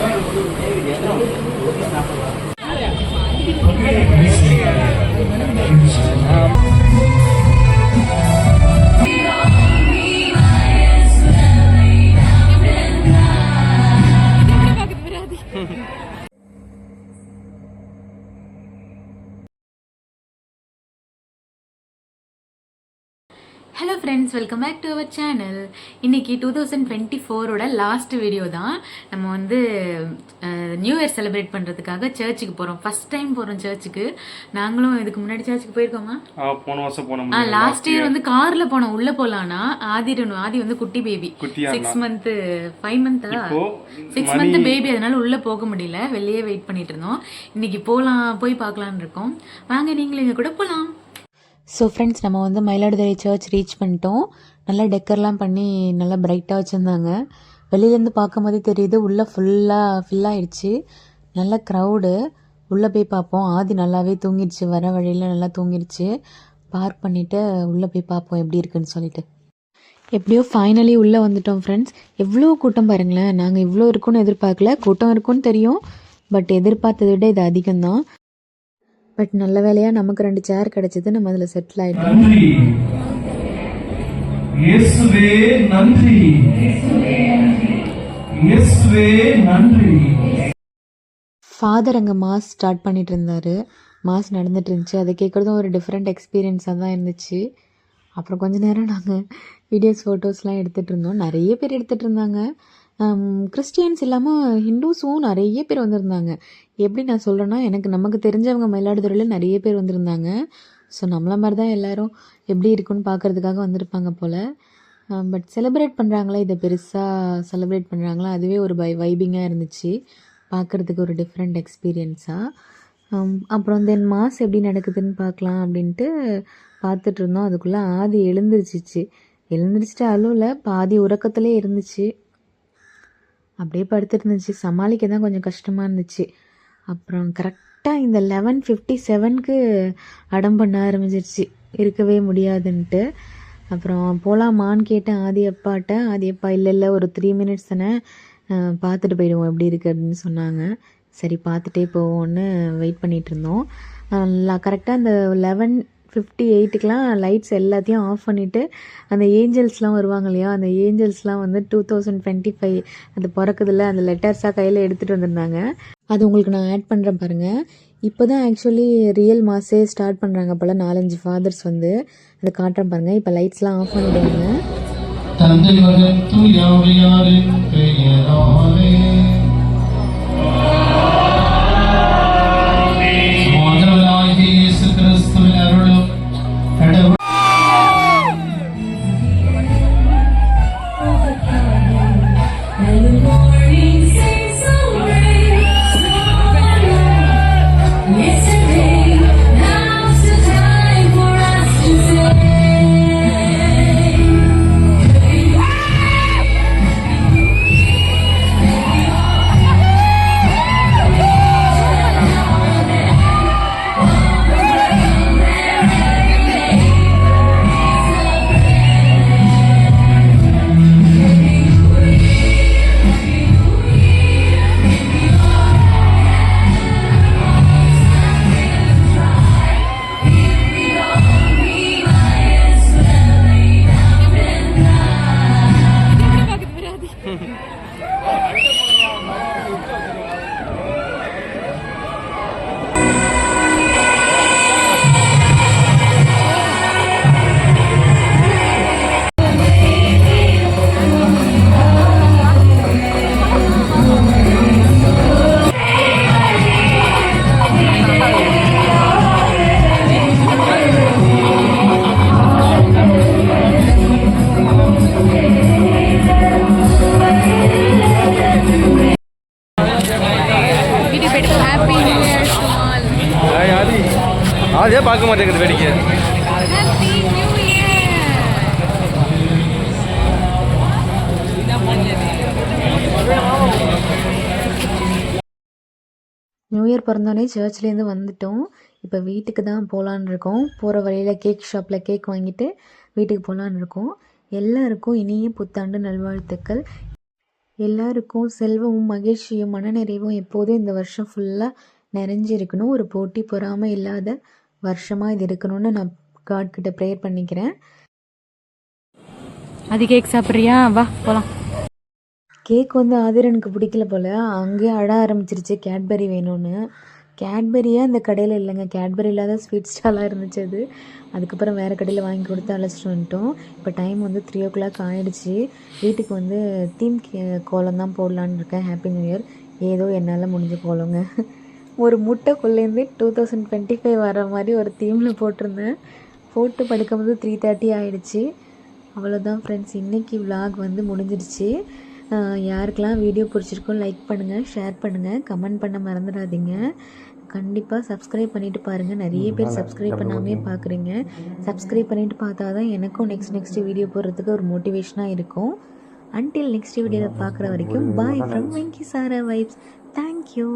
Thank you. Hello friends welcome back to our channel இன்னைக்கு two thousand twenty ஃபோரோட last video தான். நம்ம வந்து நியூ இயர் செலிப்ரேட் பண்ணுறதுக்காக சர்ச்சுக்கு போகிறோம் ஃபர்ஸ்ட் டைம் போகிறோம் சர்ச்சுக்கு நாங்களும் இதுக்கு முன்னாடி சர்ச்சுக்கு போயிருக்கோமா? ஆ, போன வருஷம் போன ஆ லாஸ்ட் இயர் வந்து கார்ல போனோம். உள்ள போலாம்னா ஆதி ஆதி வந்து குட்டி பேபி சிக்ஸ் மந்த் ஃபைவ் மந்தா இப்போ சிக்ஸ் மந்த் பேபி அதனால உள்ள போக முடியல. வெளியே வெயிட் பண்ணிட்டு இருந்தோம். இன்னைக்கு போலாம் போய் பார்க்கலாம்னு இருக்கோம். வாங்க நீங்களும் எங்க கூட போலாம். ஸோ ஃப்ரெண்ட்ஸ் நம்ம வந்து மயிலாடுதுறை சர்ச் ரீச் பண்ணிட்டோம். நல்லா டெக்கர்லாம் பண்ணி நல்லா பிரைட்டாக வச்சுருந்தாங்க. வெளியிலேருந்து பார்க்கும் போதே தெரியுது உள்ளே ஃபுல்லாக ஃபில்லாகிடுச்சு நல்ல க்ரௌடு உள்ளே போய் பார்ப்போம். ஆதி நல்லாவே தூங்கிடுச்சு. வர வழியில் நல்லா தூங்கிடுச்சு. பார்க் பண்ணிவிட்டு உள்ளே போய் பார்ப்போம் எப்படி இருக்குன்னு சொல்லிட்டு. எப்படியோ ஃபைனலி உள்ளே வந்துட்டோம் ஃப்ரெண்ட்ஸ் எவ்வளோ கூட்டம் பாருங்களேன். நாங்கள் இவ்வளோ இருக்கும்னு எதிர்பார்க்கல. கூட்டம் இருக்கும்னு தெரியும். பட் எதிர்பார்த்ததை விட இது அதிகம்தான். பட் நல்ல வேலையாக நமக்கு ரெண்டு சேர் கிடச்சிது நம்ம அதில் செட்டில் ஆகிட்டோம் நன்றி. இயேசுவே நன்றி. இயேசுவே நன்றி. ஃபாதர் அங்கே மாஸ் ஸ்டார்ட் பண்ணிட்டு இருந்தார். மாஸ் நடந்துட்டு இருந்துச்சு. அதை கேட்குறதும் ஒரு டிஃப்ரெண்ட் எக்ஸ்பீரியன்ஸாக தான் இருந்துச்சு. அப்புறம் கொஞ்ச நேரம் நாங்கள் வீடியோஸ் ஃபோட்டோஸ்லாம் எடுத்துகிட்டு இருந்தோம். நிறைய பேர் எடுத்துகிட்டு இருந்தாங்க. கிறிஸ்டியன்ஸ் இல்லாமல் ஹிந்துஸும் நிறைய பேர் வந்திருந்தாங்க. எப்படி நான் சொல்கிறேன்னா எனக்கு நமக்கு தெரிஞ்சவங்க மயிலாடுதுறையில் நிறைய பேர் வந்திருந்தாங்க. ஸோ நம்மள மாதிரி தான் எல்லோரும் எப்படி இருக்குன்னு பார்க்கறதுக்காக வந்திருப்பாங்க போல். பட் செலிப்ரேட் பண்ணுறாங்களா இதை பெருசாக செலிப்ரேட் பண்ணுறாங்களா அதுவே ஒரு பை வைபிங்காக இருந்துச்சு. பார்க்குறதுக்கு ஒரு டிஃப்ரெண்ட் எக்ஸ்பீரியன்ஸாக அப்புறம் தென் மாஸ் எப்படி நடக்குதுன்னு பார்க்கலாம் அப்படின்ட்டு பார்த்துட்டு இருந்தோம். அதுக்குள்ளே ஆதி எழுந்திருச்சிச்சு. எழுந்திரிச்சிட்டு அழுவில் பாதி உறக்கத்துலேயே இருந்துச்சு. அப்படியே படுத்துட்டு இருந்துச்சு சமாளிக்க தான் கொஞ்சம் கஷ்டமாக இருந்துச்சு. அப்புறம் கரெக்டாக இந்த லெவன் ஃபிஃப்டி செவனுக்கு அடம் பண்ண ஆரம்பிச்சிருச்சு. இருக்கவே முடியாதுன்ட்டு. அப்புறம் போகலாமான்னு கேட்டேன் ஆதி அப்பாட்ட. ஆதி அப்பா இல்லை இல்லை ஒரு த்ரீ மினிட்ஸ் தானே பார்த்துட்டு போயிடுவோம். எப்படி இருக்குது அப்படின்னு சொன்னாங்க. சரி பார்த்துட்டே போவோம்னு வெயிட் பண்ணிகிட்ருந்தோம் இருந்தோம். கரெக்டாக அந்த லெவன் ஃபிஃப்டி எயிட்டுக்கெலாம் லைட்ஸ் எல்லாத்தையும் ஆஃப் பண்ணிவிட்டு அந்த ஏஞ்சல்ஸ்லாம் வருவாங்க இல்லையா அந்த ஏஞ்சல்ஸ்லாம் வந்து டூ தௌசண்ட் டுவெண்ட்டி ஃபைவ் அது பிறக்குதில்ல அந்த லெட்டர்ஸாக கையில் எடுத்துகிட்டு வந்திருந்தாங்க. அது உங்களுக்கு நான் ஆட் பண்ணுறேன் பாருங்கள் இப்போ தான் ஆக்சுவலி ரியல் மாஸே ஸ்டார்ட் பண்ணுறாங்க போல் நாலஞ்சு ஃபாதர்ஸ் வந்து. அதை காட்டுறேன் பாருங்கள் இப்போ லைட்ஸ்லாம் ஆஃப் பண்ணிவிடுவாங்க தந்தை மகன் வேடிக்கை நியூ இயர் நியூ இயர் பிறந்தோடனே சர்ச்லேருந்து வந்துட்டோம். இப்போ வீட்டுக்கு தான் போகலான்னு இருக்கோம். போகிற வழியில் கேக் ஷாப்பில் கேக் வாங்கிட்டு வீட்டுக்கு போகலான்னு இருக்கோம். எல்லாருக்கும் இனிய புத்தாண்டு நல்வாழ்த்துக்கள். எல்லாருக்கும் செல்வமும் மகிழ்ச்சியும் மனநிறைவும் எப்போதும் இந்த வருஷம் ஃபுல்லாக நிறைஞ்சு இருக்கணும் ஒரு போட்டி பொறாமல் இல்லாத வருஷமாக இது இருக்கணும்னு நான் காட் கிட்ட ப்ரேயர் பண்ணிக்கிறேன். அது கேக் சாப்பிட்றியா? வா போகலாம் கேக் வந்து ஆதிரனுக்கு பிடிக்கல போல். அங்கேயே அழ ஆரம்பிச்சிருச்சு. கேட்பரி வேணும்னு. கேட்பரியே அந்த கடையில் இல்லைங்க? கேட்பரி இல்லாத ஸ்வீட் ஸ்டாலாக இருந்துச்சு அது. அதுக்கப்புறம் வேறு கடையில் வாங்கி கொடுத்து அழைச்சிட்டு வந்துட்டோம். இப்போ டைம் வந்து த்ரீ ஓ கிளாக் ஆகிடுச்சு வீட்டுக்கு வந்து தீம் கோலம் தான் போடலான்னு இருக்கேன். ஹாப்பி நியூ இயர் ஏதோ என்னால் முடிஞ்ச கோலங்க ஒரு முட்டைக்குள்ளேருந்து டூ தௌசண்ட் டுவெண்ட்டி ஃபைவ் வர மாதிரி ஒரு தீமில் போட்டிருந்தேன். போட்டு படுக்கும்போது த்ரீ தேர்ட்டி ஆகிடுச்சு அவ்வளோதான் ஃப்ரெண்ட்ஸ் இன்றைக்கி vlog வந்து முடிஞ்சிடுச்சு. யாருக்கெல்லாம் வீடியோ பிடிச்சிருக்கோ லைக் பண்ணுங்கள் ஷேர் பண்ணுங்கள் கமெண்ட் பண்ண மறந்துடாதீங்க. கண்டிப்பாக சப்ஸ்கிரைப் பண்ணிட்டு பாருங்கள் நிறைய பேர் சப்ஸ்கிரைப் பண்ணாமே பார்க்குறீங்க சப்ஸ்கிரைப் பண்ணிட்டு பார்த்தா தான் எனக்கும் நெக்ஸ்ட் நெக்ஸ்ட் வீடியோ போடுறதுக்கு ஒரு மோட்டிவேஷனாக இருக்கும். அன்டில் நெக்ஸ்ட் வீடியோவில் பார்க்குற வரைக்கும் bye from Venky Sara vibes thank you